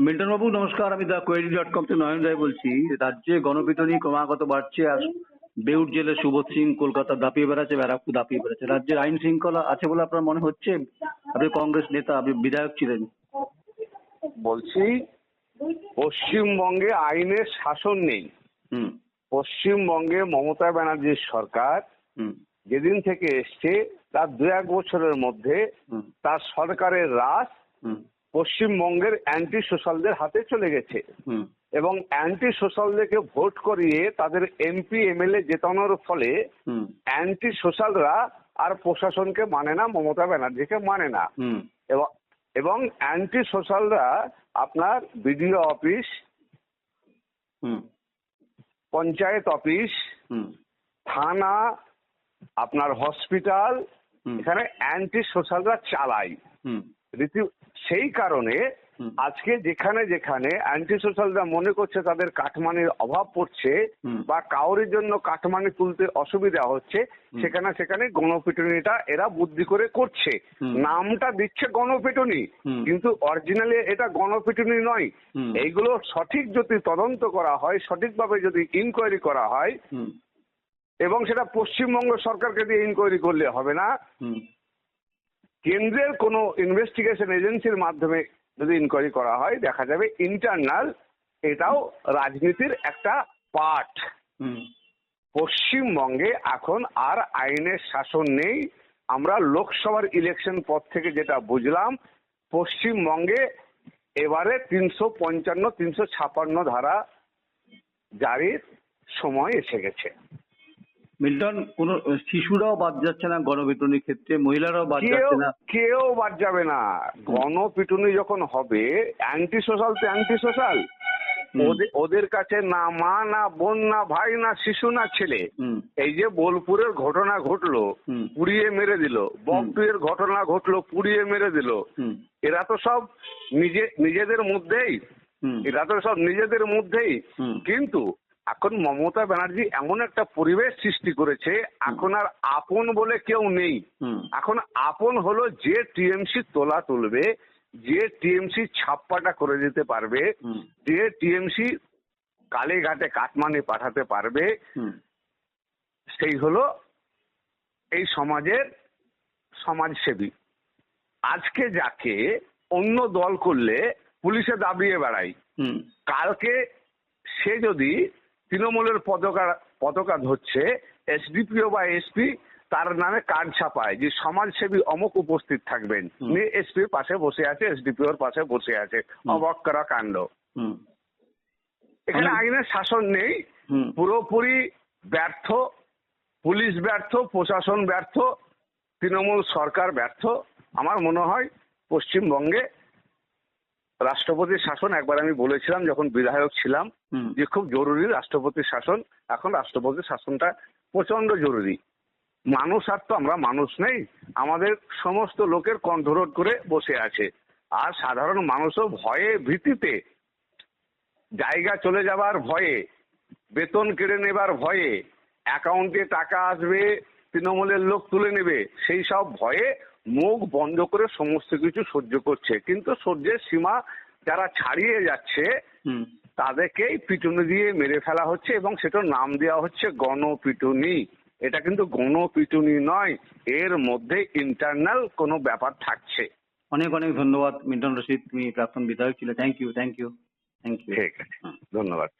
Milton বাবু নমস্কার। আমি the query dot com থেকে নয়ন রায় বলছি। রাজ্যে গণপিটুনি ক্রমাগত বাড়ছে আর বেউট জেলে সুবোধ সিং কলকাতা দাপিয়ে বেড়াচ্ছে ব্যারাকপুর দাপিয়ে বেড়াচ্ছে। রাজ্যের আইন শৃঙ্খলা আছে বলে আপনার মনে হচ্ছে? আপনি কংগ্রেস নেতা আপনি বিধায়ক ছিলেন। বলছি পশ্চিমবঙ্গে আইনের শাসন নেই। হুম। পশ্চিমবঙ্গে মমতা ব্যানার্জির সরকার হুম। যেদিন থেকে এসছে তার দু এক বছরের মধ্যে তার সরকারের রাস হুম। পশ্চিমবঙ্গের অ্যান্টি সোশ্যালদের হাতে চলে গেছে। হুম। এবং অ্যান্টি সোশ্যালদেরকে ভোট করিয়ে তাদের এমপি এমএলএ জেতানোর ফলে হুম। অ্যান্টি সোশ্যালরা আর প্রশাসনকে মানে না মমতা ব্যানার্জিকে মানে না। এবং এবং অ্যান্টি সোশ্যালরা আপনার বিডিও অফিস হুম। পঞ্চায়েত অফিস হুম। থানা আপনার হসপিটাল এখানে অ্যান্টি সোশ্যালরা চালায় সেই কারণে আজকে যেখানে যেখানে অ্যান্টি সোশ্যালরা মনে করছে তাদের কাঠমানির অভাব পড়ছে বা কাউরির জন্য কাঠমানি তুলতে অসুবিধা হচ্ছে সেখানে সেখানে গণপিটুনিটা এরা বুদ্ধি করে করছে। নামটা দিচ্ছে গণপিটুনি কিন্তু অরিজিনালি এটা গণপিটুনি নয়। এইগুলো সঠিক যদি তদন্ত করা হয় সঠিকভাবে যদি ইনকোয়ারি করা হয় এবং সেটা পশ্চিমবঙ্গ সরকারকে দিয়ে ইনকোয়ারি করলে হবে না। কেন্দ্রের কোনো ইনভেস্টিগেশন এজেন্সির মাধ্যমে যদি ইনকোয়ারি করা হয় দেখা যাবে ইন্টারনাল এটাও রাজনীতির একটা পার্ট পশ্চিমবঙ্গে এখন আর আইনের শাসন নেই। আমরা লোকসভার ইলেকশন পর থেকে যেটা বুঝলাম পশ্চিমবঙ্গে এবারে তিনশো পঞ্চান্ন তিনশো ছাপান্ন ধারা জারির সময় এসে গেছে। মিল্টন কোন শিশুরাও বাদ যাচ্ছে না গণপিটুনির ক্ষেত্রে মহিলারাও বাদ যাচ্ছে না। কেউ বাদ যাবে না। গণপিটুনি যখন হবে অ্যান্টি সোশ্যাল তো অ্যান্টি সোশ্যাল ওদের কাছে না মা না বোন না ভাই না শিশু না ছেলে। এই যে বোলপুরের ঘটনা ঘটলো পুড়িয়ে মেরে দিল। বকটুয়ের ঘটনা ঘটলো পুড়িয়ে মেরে দিল। এরা তো সব নিজে নিজেদের মধ্যেই। এরা তো সব নিজেদের মধ্যেই। কিন্তু এখন মমতা ব্যানার্জি এমন একটা পরিবেশ সৃষ্টি করেছে এখন আর আপন বলে কেউ নেই। এখন আপন হলো যে টিএমসি তোলা তুলবে যে টিএমসি ছাপ্পাটা করে দিতে পারবে যে টিএমসি কালে ঘাটে কাটমানি পাঠাতে পারবে সেই হলো এই সমাজের সমাজসেবী। আজকে যাকে অন্য দল করলে পুলিশে দাবিয়ে হুম। কালকে সে যদি তৃণমূলের পতাকা পতাকা ধরছে এসডিপিও বা এসপি তার নামে কার্ড ছাপায় যে সমাজসেবী অমুক উপস্থিত থাকবেন। নিয়ে এসপির পাশে বসে আছে এসডিপিওর পাশে বসে আছে। অবাক করা কাণ্ড। এখানে আইনের শাসন নেই। পুরোপুরি ব্যর্থ পুলিশ ব্যর্থ প্রশাসন ব্যর্থ তৃণমূল সরকার ব্যর্থ। আমার মনে হয় পশ্চিমবঙ্গে রাষ্ট্রপতির শাসন একবার আমি বলেছিলাম যখন বিধায়ক ছিলাম যে খুব জরুরি রাষ্ট্রপতির শাসন। এখন রাষ্ট্রপতির শাসনটা প্রচণ্ড জরুরি। মানুষ আর তো আমরা মানুষ নেই। আমাদের সমস্ত লোকের কণ্ঠরোধ করে বসে আছে। আর সাধারণ মানুষও ভয়ে ভীতিতে জায়গা চলে যাবার ভয়ে বেতন কেড়ে নেবার ভয়ে অ্যাকাউন্টে টাকা আসবে তৃণমূলের লোক তুলে নেবে সেই সব ভয়ে মুখ বন্ধ করে সমস্ত কিছু সহ্য করছে। কিন্তু সহ্যের সীমা যারা ছাড়িয়ে যাচ্ছে তাদেরকেই পিটুনি দিয়ে মেরে ফেলা হচ্ছে এবং সেটার নাম দেওয়া হচ্ছে গণপিটুনি। এটা কিন্তু গণপিটুনি নয় এর মধ্যে ইন্টারনাল কোনো ব্যাপার থাকছে। অনেক অনেক ধন্যবাদ মিন্টন রশিদ তুমি প্রাক্তন বিধায়ক ছিলে। Thank you thank you thank you ঠিক আছে। ধন্যবাদ।